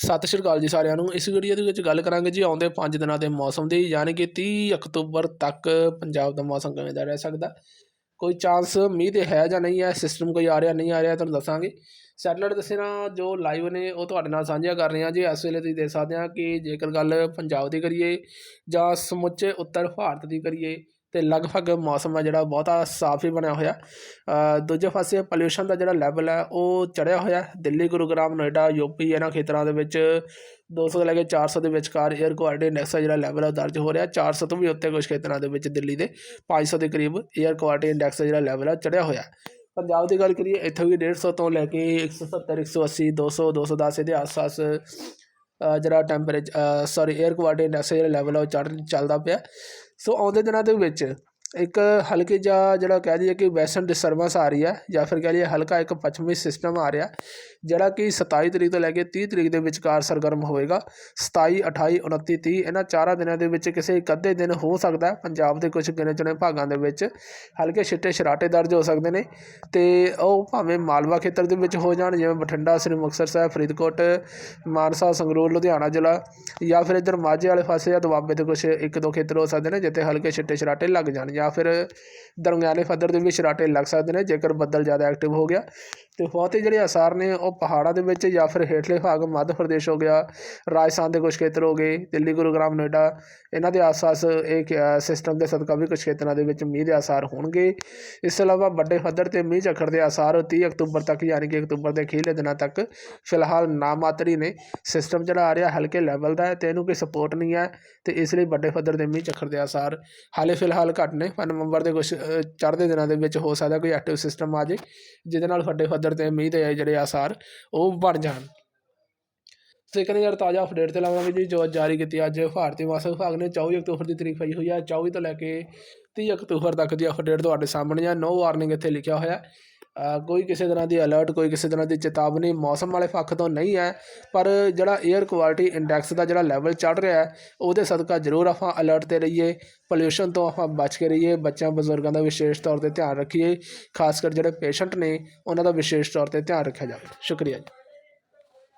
ਸਤਿ ਸ਼੍ਰੀ ਅਕਾਲ ਜੀ ਸਾਰਿਆਂ ਨੂੰ। ਇਸ ਵੀਡੀਓ ਦੇ ਵਿੱਚ ਗੱਲ ਕਰਾਂਗੇ ਜੀ ਆਉਂਦੇ 5 ਦਿਨਾਂ ਦੇ ਮੌਸਮ ਦੀ, ਯਾਨੀ ਕਿ 30 ਅਕਤੂਬਰ ਤੱਕ ਪੰਜਾਬ ਦਾ ਮੌਸਮ ਕਿਵੇਂ ਦਾ ਰਹਿ ਸਕਦਾ। ਕੋਈ ਚਾਂਸ ਮੀਂਹ ਦੇ ਹੈ ਜਾਂ ਨਹੀਂ ਹੈ ਸਿਸਟਮ ਕੋਈ ਆ ਰਿਹਾ, ਨਹੀਂ ਆ ਰਿਹਾ, ਤੁਹਾਨੂੰ ਦੱਸਾਂਗੇ। ਸੈਟਲਾਈਟ ਦੱਸਣਾ ਜੋ ਲਾਈਵ ਨੇ, ਉਹ ਤੁਹਾਡੇ ਨਾਲ ਸਾਂਝਾ ਕਰ ਰਹੇ ਹਾਂ ਜੀ। ਇਸ ਵੇਲੇ ਤੁਸੀਂ ਦੇਖ ਸਕਦੇ ਆ ਕਿ ਜੇਕਰ ਗੱਲ ਪੰਜਾਬ ਦੀ ਕਰੀਏ ਜਾਂ ਸਮੁੱਚੇ ਉੱਤਰ ਭਾਰਤ ਦੀ ਕਰੀਏ ਤੇ ਲਗਭਗ ਮੌਸਮ ਆ ਜਿਹੜਾ ਬਹੁਤਾ ਸਾਫ਼ ਹੀ ਬਣਿਆ ਹੋਇਆ। ਦੂਜੇ ਪਾਸੇ ਪੋਲੂਸ਼ਨ ਦਾ ਜਿਹੜਾ ਲੈਵਲ ਹੈ ਉਹ ਚੜਿਆ ਹੋਇਆ। ਦਿੱਲੀ, ਗੁਰੂਗ੍ਰਾਮ, ਨੋਇਡਾ ਯੂਪੀ ਇਹਨਾਂ ਖੇਤਰਾਂ ਦੇ ਵਿੱਚ 200 ਤੋਂ ਲੈ ਕੇ 400 ਦੇ ਵਿਚਕਾਰ 에ਅਰ ਕੁਆਲਿਟੀ ਇੰਡੈਕਸ ਦਾ ਜਿਹੜਾ ਲੈਵਲ ਹੈ ਦਰਜ ਹੋ ਰਿਹਾ। 400 ਤੋਂ ਵੀ ਉੱਤੇ ਕੁਝ ਖੇਤਰਾਂ ਦੇ ਵਿੱਚ ਦਿੱਲੀ ਦੇ 500 ਦੇ ਕਰੀਬ 에ਅਰ ਕੁਆਲਿਟੀ ਇੰਡੈਕਸ ਦਾ ਜਿਹੜਾ ਲੈਵਲ ਹੈ ਚੜਿਆ ਹੋਇਆ। ਪੰਜਾਬ ਦੀ ਗੱਲ ਕਰੀਏ, ਇੱਥੇ ਵੀ 150 ਤੋਂ ਲੈ ਕੇ 170 180 200 210 ਦੇ ਆਸ-ਪਾਸ ਜਿਹੜਾ temperature sorry air quality index ਜਿਹੜਾ ਲੈਵਲ ਹੈ ਉਹ ਚੜ੍ਹਨ ਚੱਲਦਾ ਪਿਆ। ਸੋ ਆਉਂਦੇ ਦਿਨਾਂ ਦੇ ਵਿੱਚ ਇੱਕ ਹਲਕੀ ਜਿਹਾ ਜਿਹੜਾ ਕਹਿ ਦਈਏ ਕਿ ਵੈਸਟਰਨ ਡਿਸਟਰਬੈਂਸ ਆ ਰਹੀ ਹੈ ਜਾਂ ਫਿਰ ਕਹਿ ਲਈਏ ਹਲਕਾ ਇੱਕ ਪੱਛਮੀ ਸਿਸਟਮ ਆ ਰਿਹਾ, ਜਿਹੜਾ ਕਿ 27 ਤਰੀਕ ਤੋਂ ਲੈ ਕੇ 30 ਤਰੀਕ ਦੇ ਵਿਚਕਾਰ ਸਰਗਰਮ ਹੋਏਗਾ 27 28 29 30 ਇਹਨਾਂ ਚਾਰਾਂ ਦਿਨਾਂ ਦੇ ਵਿੱਚ ਕਿਸੇ ਇੱਕ ਅੱਧੇ ਦਿਨ ਹੋ ਸਕਦਾ ਪੰਜਾਬ ਦੇ ਕੁਝ ਗਿਣੇ ਚੁਣੇ ਭਾਗਾਂ ਦੇ ਵਿੱਚ। ਹਲਕੇ ਛਿੱਟੇ ਛਰਾਟੇ ਦਰਜ ਹੋ ਸਕਦੇ ਨੇ ਤੇ ਉਹ ਭਾਵੇਂ ਮਾਲਵਾ ਖੇਤਰ ਦੇ ਵਿੱਚ ਹੋ ਜਾਣ, ਜਿਵੇਂ ਬਠਿੰਡਾ, ਸ੍ਰੀ ਮੁਕਤਸਰ ਸਾਹਿਬ, ਫਰੀਦਕੋਟ, ਮਾਨਸਾ, ਸੰਗਰੂਰ, ਲੁਧਿਆਣਾ ਜ਼ਿਲ੍ਹਾ ਜਾਂ ਫਿਰ ਇੱਧਰ ਮਾਝੇ ਵਾਲੇ ਪਾਸੇ ਜਾਂ ਦੁਆਬੇ ਦੇ ਕੁਝ ਇੱਕ ਦੋ ਖੇਤਰ ਹੋ ਸਕਦੇ ਨੇ, ਜਿੱਥੇ ਹਲਕੇ ਛਿੱਟੇ ਛਰਾਟੇ ਲੱਗ ਜਾਣ ਜਾਂ ਫਿਰ ਦਰਮਿਆਨੇ ਪੱਧਰ ਦੇ ਵੀ ਛਰਾਟੇ ਲੱਗ ਸਕਦੇ ਨੇ, ਜੇਕਰ ਬੱਦਲ ਜ਼ਿਆਦਾ ਐਕਟਿਵ ਹੋ ਗਿਆ। ਤੇ ਬਹੁਤੇ ਜਿਹੜੇ ਅਸਾਰ ਨੇ, ਉਹ ਪਹਾੜਾਂ ਦੇ ਵਿੱਚ ਜਾਂ ਫਿਰ ਹੇਠਲੇ ਭਾਗ ਮੱਧ ਪ੍ਰਦੇਸ਼ ਹੋ ਗਿਆ, ਰਾਜਸਥਾਨ ਦੇ ਕੁਝ ਖੇਤਰ ਹੋ ਗਏ, ਦਿੱਲੀ, ਗੁਰੂਗ੍ਰਾਮ, ਨੋਇਡਾ, ਇਹਨਾਂ ਦੇ ਆਸ-ਪਾਸ ਇਹ ਸਿਸਟਮ ਦੇ ਸਦਕਾ ਵੀ ਕੁਝ ਖੇਤਰਾਂ ਦੇ ਵਿੱਚ ਮੀਂਹ ਦੇ ਆਸਾਰ ਹੋਣਗੇ। ਇਸ ਤੋਂ ਇਲਾਵਾ ਵੱਡੇ ਪੱਧਰ ਤੇ ਮੀਂਹ ਝੱਖੜ ਦੇ ਆਸਾਰ 30 ਅਕਤੂਬਰ ਤੱਕ ਯਾਨੀ ਕਿ ਅਕਤੂਬਰ ਦੇ ਅਖੀਰਲੇ ਦਿਨਾਂ ਤੱਕ ਫਿਲਹਾਲ ਨਾਮਾਤਰੀ ਨੇ ਸਿਸਟਮ ਜਿਹੜਾ ਆ ਰਿਹਾ, ਹਲਕੇ ਲੈਵਲ ਦਾ ਹੈ ਤੇ ਇਹਨੂੰ ਕੋਈ ਸਪੋਰਟ ਨਹੀਂ ਹੈ ਤੇ ਇਸ ਲਈ ਵੱਡੇ ਪੱਧਰ ਦੇ ਮੀਂਹ ਝੱਖੜ ਦੇ ਆਸਾਰ ਹਾਲੇ ਫਿਲਹਾਲ ਘੱਟ ਨੇ, ਪਰ ਨਵੰਬਰ ਦੇ ਕੁਝ ਚੜ੍ਹਦੇ ਦਿਨਾਂ ਦੇ ਵਿੱਚ ਹੋ ਸਕਦਾ ਕੋਈ ਐਕਟਿਵ ਸਿਸਟਮ ਆ ਜੇ ਜਿਹਦੇ ਨਾਲ ਵੱਡੇ ਪੱਧਰ ਤੇ ਮੀਂਹ ਦੇ ਜਿਹੜੇ ਆਸਾਰ ਉਹ ਬਣ ਜਾਣ। ਸੈਕੰਡ ਯਾਰ ਤਾਜ਼ਾ ਅਪਡੇਟ ਤੇ ਲਾਵਾਂਗੇ ਜੀ, ਜੋ ਜਾਰੀ ਕੀਤੀ ਅੱਜ ਭਾਰਤੀ ਮੌਸਮ ਵਿਭਾਗ ਨੇ 24 ਅਕਤੂਬਰ ਦੀ ਤਰੀਕ ਪਾਈ ਹੋਈ ਹੈ 24 ਤੋਂ ਲੈ ਕੇ 30 ਅਕਤੂਬਰ ਤੱਕ ਦੀ ਅਪਡੇਟ ਤੁਹਾਡੇ ਸਾਹਮਣੇ ਆ, ਨੋ ਵਾਰਨਿੰਗ ਇੱਥੇ ਲਿਖਿਆ ਹੋਇਆ। ਕੋਈ ਕਿਸੇ ਤਰ੍ਹਾਂ ਦੀ ਅਲਰਟ ਕੋਈ ਕਿਸੇ ਤਰ੍ਹਾਂ ਦੀ ਚੇਤਾਵਨੀ ਮੌਸਮ ਵਾਲੇ ਪੱਖ ਤੋਂ ਨਹੀਂ ਹੈ, ਪਰ ਜਿਹੜਾ 에ਅਰ ਕੁਆਲਿਟੀ ਇੰਡੈਕਸ ਦਾ ਜਿਹੜਾ ਲੈਵਲ ਚੜ ਰਿਹਾ ਹੈ, ਉਹਦੇ ਸਦਕਾ ਜ਼ਰੂਰ ਆਪਾਂ ਅਲਰਟ ਤੇ ਰਹੀਏ ਪੋਲਿਊਸ਼ਨ ਤੋਂ ਆਪਾਂ ਬਚ ਕੇ ਰਹੀਏ, ਬੱਚਿਆਂ, ਬਜ਼ੁਰਗਾਂ ਦਾ ਵਿਸ਼ੇਸ਼ ਤੌਰ ਤੇ ਧਿਆਨ ਰੱਖੀਏ, ਖਾਸ ਕਰ ਜਿਹੜੇ ਪੇਸ਼ੈਂਟ ਨੇ, ਉਹਨਾਂ ਦਾ ਵਿਸ਼ੇਸ਼ ਤੌਰ ਤੇ ਧਿਆਨ ਰੱਖਿਆ ਜਾਵੇ। ਸ਼ੁਕਰੀਆ ਜੀ।